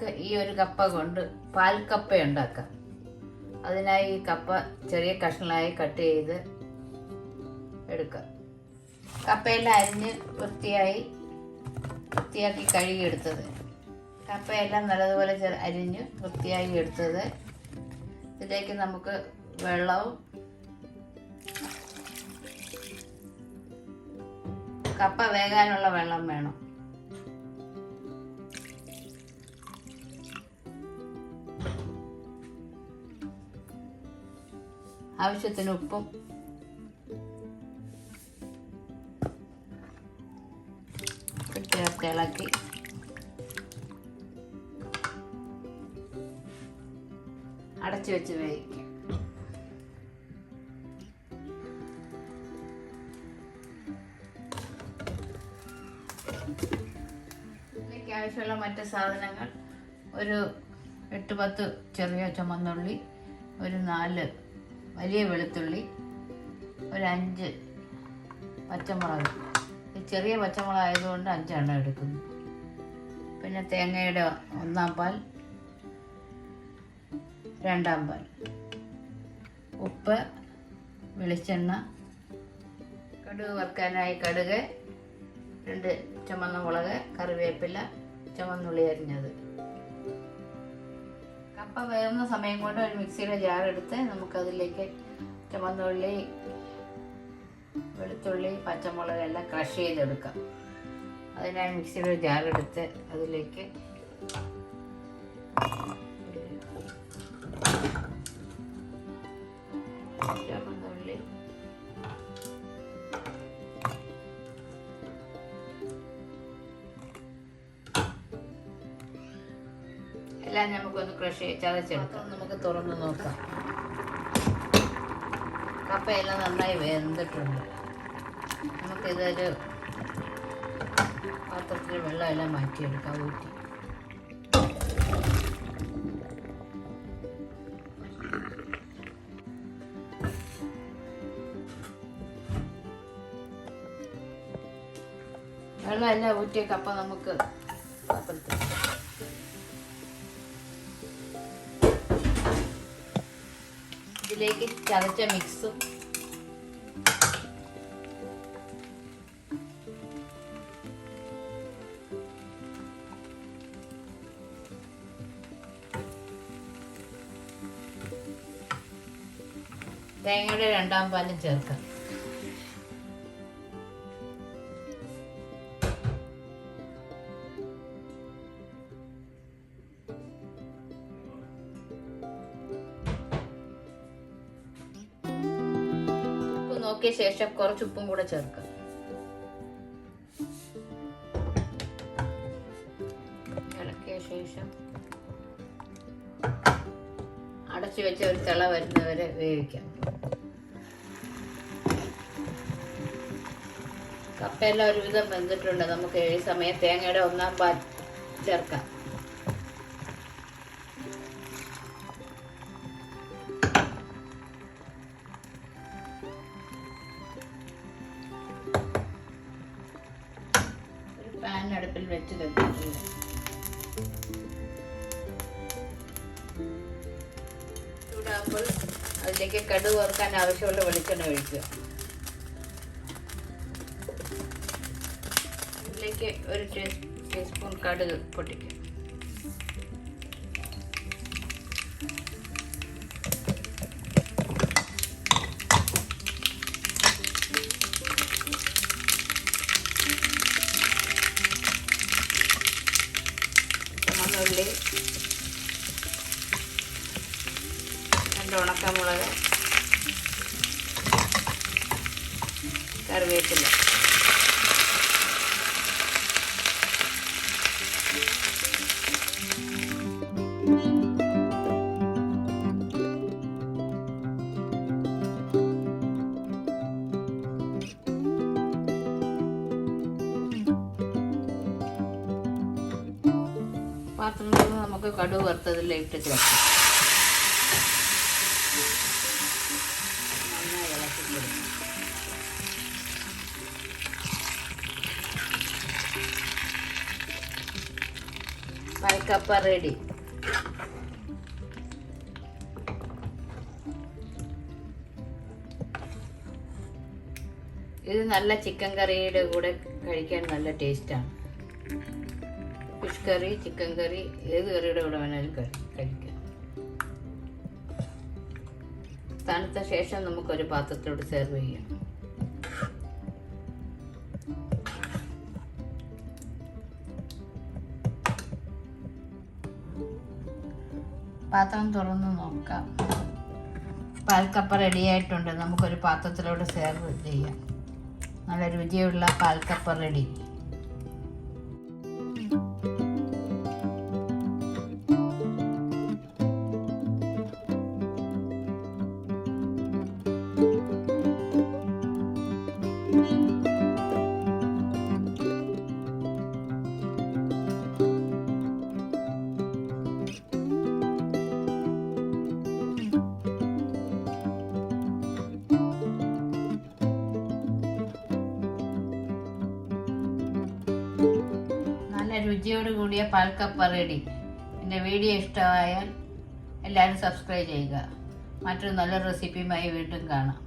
നമുക്ക് ഈ ഒരു കപ്പ കൊണ്ട് പാൽക്കപ്പ ഉണ്ടാക്കാം. അതിനായി ഈ കപ്പ ചെറിയ കഷ്ണങ്ങളായി കട്ട് ചെയ്ത് എടുക്കാം. കപ്പയെല്ലാം അരിഞ്ഞ് വൃത്തിയായി വൃത്തിയാക്കി കഴുകിയെടുത്തത്. കപ്പയെല്ലാം നല്ലതുപോലെ അരിഞ്ഞ് വൃത്തിയാക്കി എടുത്തത്. ഇതിലേക്ക് നമുക്ക് വെള്ളവും കപ്പ വേകാനുള്ള വെള്ളം വേണം. ആവശ്യത്തിന് ഉപ്പും ഇളക്കി അടച്ചു വെച്ച് വേവിക്കും. ഇതിലേക്ക് ആവശ്യമുള്ള മറ്റ് സാധനങ്ങൾ. ഒരു എട്ട് പത്ത് ചെറിയ ചുമന്നുള്ളി ഒരു നാല് വലിയ വെളുത്തുള്ളി ഒരു അഞ്ച് പച്ചമുളക്. ചെറിയ പച്ചമുളക് ആയതുകൊണ്ട് അഞ്ചെണ്ണം എടുക്കുന്നു. പിന്നെ തേങ്ങയുടെ ഒന്നാം പാൽ രണ്ടാം പാൽ. ഉപ്പ് വെളിച്ചെണ്ണ കടുക് വറുക്കാനായി കടുക് രണ്ട് ചുമന്ന മുളക് കറിവേപ്പില ചുമന്നുള്ളി അരിഞ്ഞത്. കപ്പ വേകുന്ന സമയം കൊണ്ട് ഒരു മിക്സിയുടെ ജാർ എടുത്ത് നമുക്കതിലേക്ക് ചുമന്നുള്ളി വെളുത്തുള്ളി പച്ചമുളക് എല്ലാം ക്രഷ് ചെയ്തെടുക്കാം. അതിനായി മിക്സിയുടെ ജാർ എടുത്ത് അതിലേക്ക് ചുമന്നുള്ളി എല്ലാം നമുക്കൊന്ന് ക്രഷ് ചതച്ചെടുക്കാം. നമുക്ക് തുറന്ന് നോക്കാം. കപ്പയെല്ലാം നന്നായി വെന്തിട്ടുണ്ട്. നമുക്കിതൊരു പാത്രത്തിൽ വെള്ളമെല്ലാം മാറ്റിയെടുക്കാം ഊറ്റി. വെള്ളമെല്ലാം ഊറ്റിയ കപ്പ നമുക്ക് ഇതിലേക്ക് ചതച്ച മിക്സും തേങ്ങയുടെ രണ്ടാം പാലും ചേർക്കാം. നോക്കിയ ശേഷം കുറച്ച് ഉപ്പും കൂടെ ചേർക്കാം. ഇളക്കിയ ശേഷം അടച്ചു വെച്ച ഒരു തിള വരുന്നവരെ വേവിക്കാം. കപ്പയെല്ലാം ഒരുവിധം വെന്തിട്ടുണ്ട്. നമുക്ക് ഈ സമയം തേങ്ങയുടെ ഒന്നാം പാൽ ചേർക്കാം. ഒരു അടുപ്പിൽ വെച്ച് വെച്ചിട്ടുണ്ട് ചൂടാകുമ്പോൾ അതിലേക്ക് കടു ഓർക്കാൻ ആവശ്യമുള്ള വെളിച്ചെണ്ണ ഒഴിക്കുക. ഇതിലേക്ക് ഒരു ടീസ്പൂൺ കടുക് പൊട്ടിക്കുക. ചുമന്നുള്ളി രണ്ട് ഉണക്കമുളക്. കറിവേപ്പില. പാത്രത്തിൽ നമുക്ക് കടുക് വറുത്തതിലേക്ക് ചേർക്കാം നന്നായി ഇളക്കി പാൽക്കപ്പ റെഡി ഇത് നല്ല ചിക്കൻ കറിയുടെ കൂടെ കഴിക്കാൻ നല്ല ടേസ്റ്റാണ് കറി ചിക്കൻ കറി ഏത് കറിയുടെ കൂടെ വേണമെങ്കിലും കറി കഴിക്കാം. തണുത്ത ശേഷം നമുക്കൊരു പാത്രത്തോട് സെർവ് ചെയ്യാം. പാത്രം തുറന്ന് നോക്കാം. പാൽക്കപ്പ റെഡിയായിട്ടുണ്ട് നമുക്കൊരു പാത്രത്തിലോട്ട് സെർവ് ചെയ്യാം. നല്ല രുചിയുള്ള പാൽക്കപ്പ റെഡി രുചിയോട് കൂടിയ പാൽക്കപ്പ റെഡി എന്റെ വീഡിയോ ഇഷ്ടമായാൽ എല്ലാവരും സബ്സ്ക്രൈബ് ചെയ്യുക. മറ്റൊരു നല്ല റെസിപ്പിയുമായി വീണ്ടും കാണാം.